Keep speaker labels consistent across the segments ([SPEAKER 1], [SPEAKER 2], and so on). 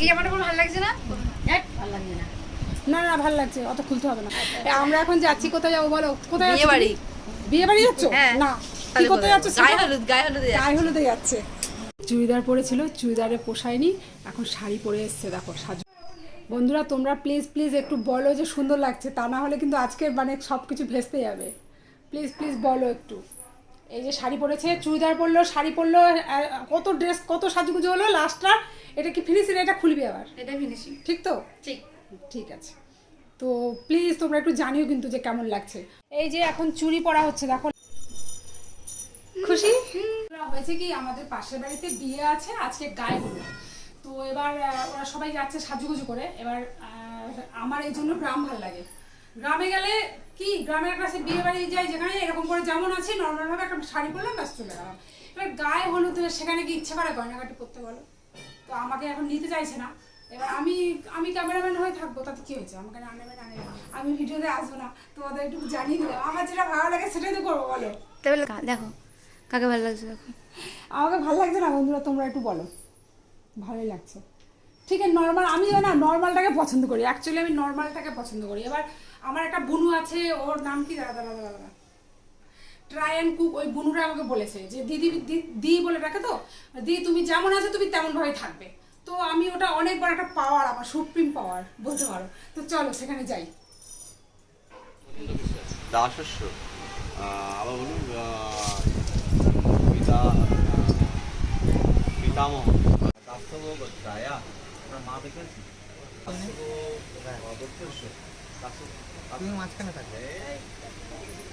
[SPEAKER 1] এই জামাটা কোনো ভালো লাগছে না?
[SPEAKER 2] দেখ, ভালো লাগছে না।
[SPEAKER 3] না না ভালো লাগছে অত খুলতে হবে না। আমরা এখন যাচ্ছি কোথায় যাব বলো? কোথায়
[SPEAKER 1] বিয়ে বাড়ি।
[SPEAKER 3] বিয়ে বাড়ি যাচ্ছ?
[SPEAKER 1] হ্যাঁ।
[SPEAKER 3] না।
[SPEAKER 1] কোথায়
[SPEAKER 3] যাচ্ছ
[SPEAKER 1] গায়ে হলুদ গায়ে হলুদে
[SPEAKER 3] গায়ে হলুদে যাচ্ছে। চুড়িদার পরেছিল চুড়িদারে পোষায়নি এখন শাড়ি পরে এসছে দেখো সাজু বন্ধুরা তোমরা প্লিজ প্লিজ একটু বলো যে সুন্দর লাগছে তা না হলে কিন্তু আজকে মানে সব কিছু ভেস্তে যাবে। প্লিজ প্লিজ বলো একটু। এই যে শাড়ি পরেছে চুড়িদার পরলো শাড়ি পরলো কত ড্রেস কত সাজুগুজু হলো লাস্টটা এটা কি ফিনিশিং এটা খুলবি আবার?
[SPEAKER 1] এটা ফিনিশিং
[SPEAKER 3] ঠিক তো?
[SPEAKER 1] ঠিক।
[SPEAKER 3] ঠিক আছে। তো প্লিজ তোমরা একটু জানিও কিন্তু যে কেমন লাগছে। এই যে এখন চুড়ি পরা হচ্ছে দেখো। খুশি? হয়েছে কি আমাদের পাশের বাড়িতে বিয়ে আছে আজকে গায়ে হলুদ। তো এবার ওরা সবাই যাচ্ছে সাজুগুজু করে। এবার আমার এই জন্য গ্রাম ভালো লাগে। গ্রামে গেলে কি গ্রামের কাছে বিয়ে বাড়ি যাই যেখানে এরকম করে যেমন আছি নর্মালভাবে একটা শাড়ি পরলাম ব্যাস চলে গেলাম। এবার গায়ে হলুদ সেখানে কি ইচ্ছে করে গয়নাঘাটি করতে বলো। তো আমাকে এখন নিতে চাইছে না। এবার আমি আমি ক্যামেরাম্যান হয়ে থাকব তাতে কি হয়েছে? আমাকে না নেবে না আমি ভিডিওতে আসব না তোমাদের একটু জানিয়ে দিলাম। আমার যেটা ভালো লাগে সেটাই তো করব বলো।
[SPEAKER 1] তাহলে দেখো কাকে ভালো লাগছে দেখো।
[SPEAKER 3] আমাকে ভালো লাগছে না বন্ধুরা? তোমরা একটু বলো। ভালোই লাগছে। ঠিক আছে নর্মাল আমি না নর্মালটাকে পছন্দ করি। অ্যাকচুয়ালি আমি নর্মালটাকে পছন্দ করি। এবার আমার একটা বুনু আছে ওর নাম কি? দাদা দাদা দাদা দাদা ট্রাই অ্যান্ড কুক ওই বুনুরা আমাকে বলেছে যে দিদি দি- বলে রাখে তো? দি তুমি যেমন আছো তুমি তেমন ভাবে থাকবে। তো আমি ওটা অনেক বড় একটা পাওয়ার আমার সুপ্রিম পাওয়ার বলতে পারো। তো চলো সেখানে যাই।
[SPEAKER 4] দাসস্য আবার বলুন পিতা পিতামহ। আপনার মা দেখেছি
[SPEAKER 5] তুমি মাঝখানে থাকবে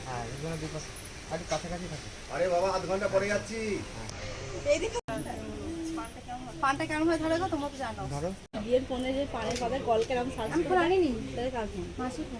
[SPEAKER 5] হ্যাঁ দুজনে দুই পাশে। আর কাছাকাছি থাকে।
[SPEAKER 4] আরে বাবা আধ ঘণ্টা পরে যাচ্ছি।
[SPEAKER 1] পানটা কেমন হয় ধরে গো তোমরা তো জানো।
[SPEAKER 5] ধরো।
[SPEAKER 1] বিয়ের ফোনে যে পানের পাবে কল কেরাম সার্চ আমি ফোন আনিনি। তাহলে কার ফোন। মাসি ফোন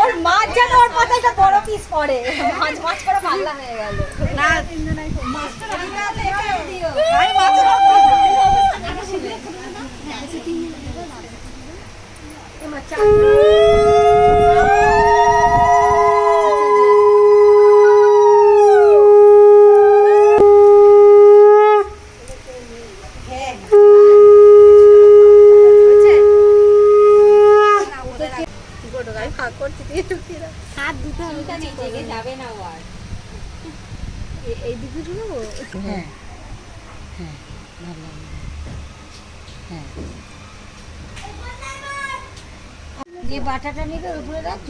[SPEAKER 2] ওর মাছ যেন ওর মাথায় একটা বড় পিস পড়ে মাছ মাছ করে পাল্লা হয়ে গেল
[SPEAKER 1] না
[SPEAKER 2] হাত দুটো যাবে না ও আর। এই দিকে
[SPEAKER 5] হ্যাঁ। হ্যাঁ। ভালো হ্যাঁ।
[SPEAKER 2] দিয়ে বাটাটা নিবে উপরে রাখ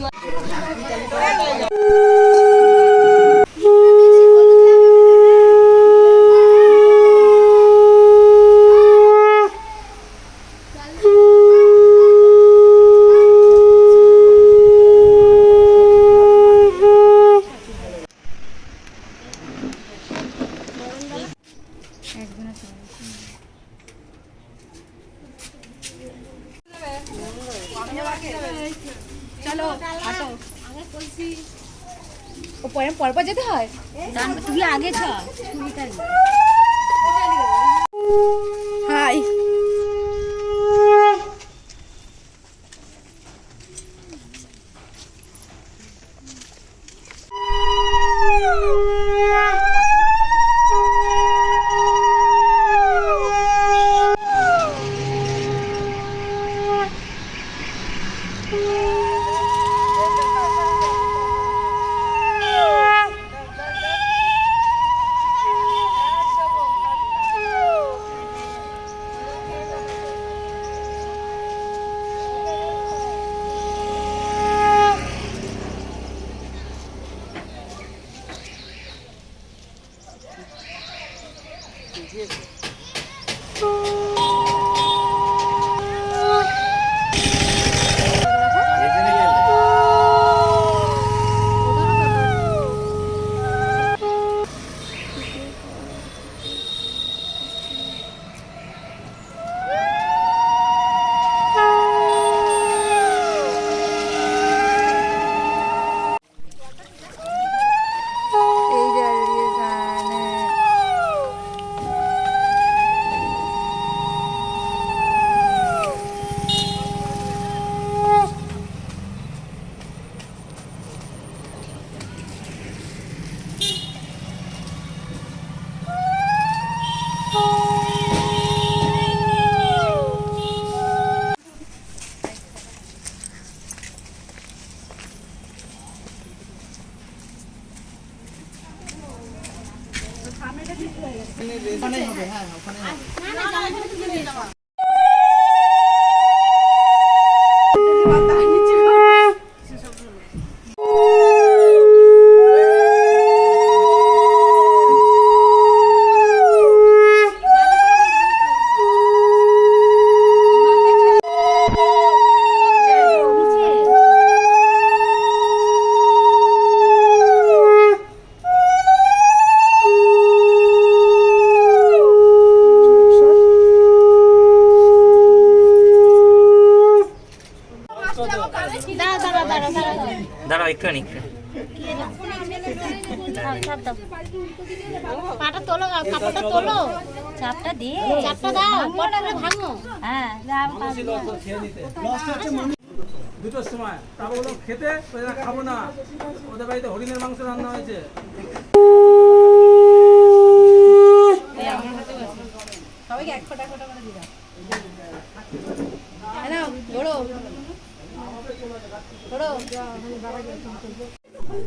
[SPEAKER 1] চলো ও পরে পর পর যেতে হয়?
[SPEAKER 2] তুমি আগে ছ
[SPEAKER 1] ওখানে হবে হ্যাঁ ওখানে
[SPEAKER 6] দাঁড়া
[SPEAKER 1] দাঁড়াও একটুখানি
[SPEAKER 6] পাটা তোলো কাপড়টা তোলো। চাপটা দে। চাপটা দাও পটাটা ভাঙো। হ্যাঁ
[SPEAKER 7] দুটোর সময়। তারপর বললাম খেতে? খাব না। ওদের বাড়িতে হরিণের মাংস রান্না হয়েছে।
[SPEAKER 8] সবাইকে এক ফোঁটা ফোঁটা করে দিলাম।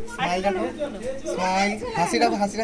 [SPEAKER 1] স্মাইল রাখো স্মাইল হাসি রাখো হাসি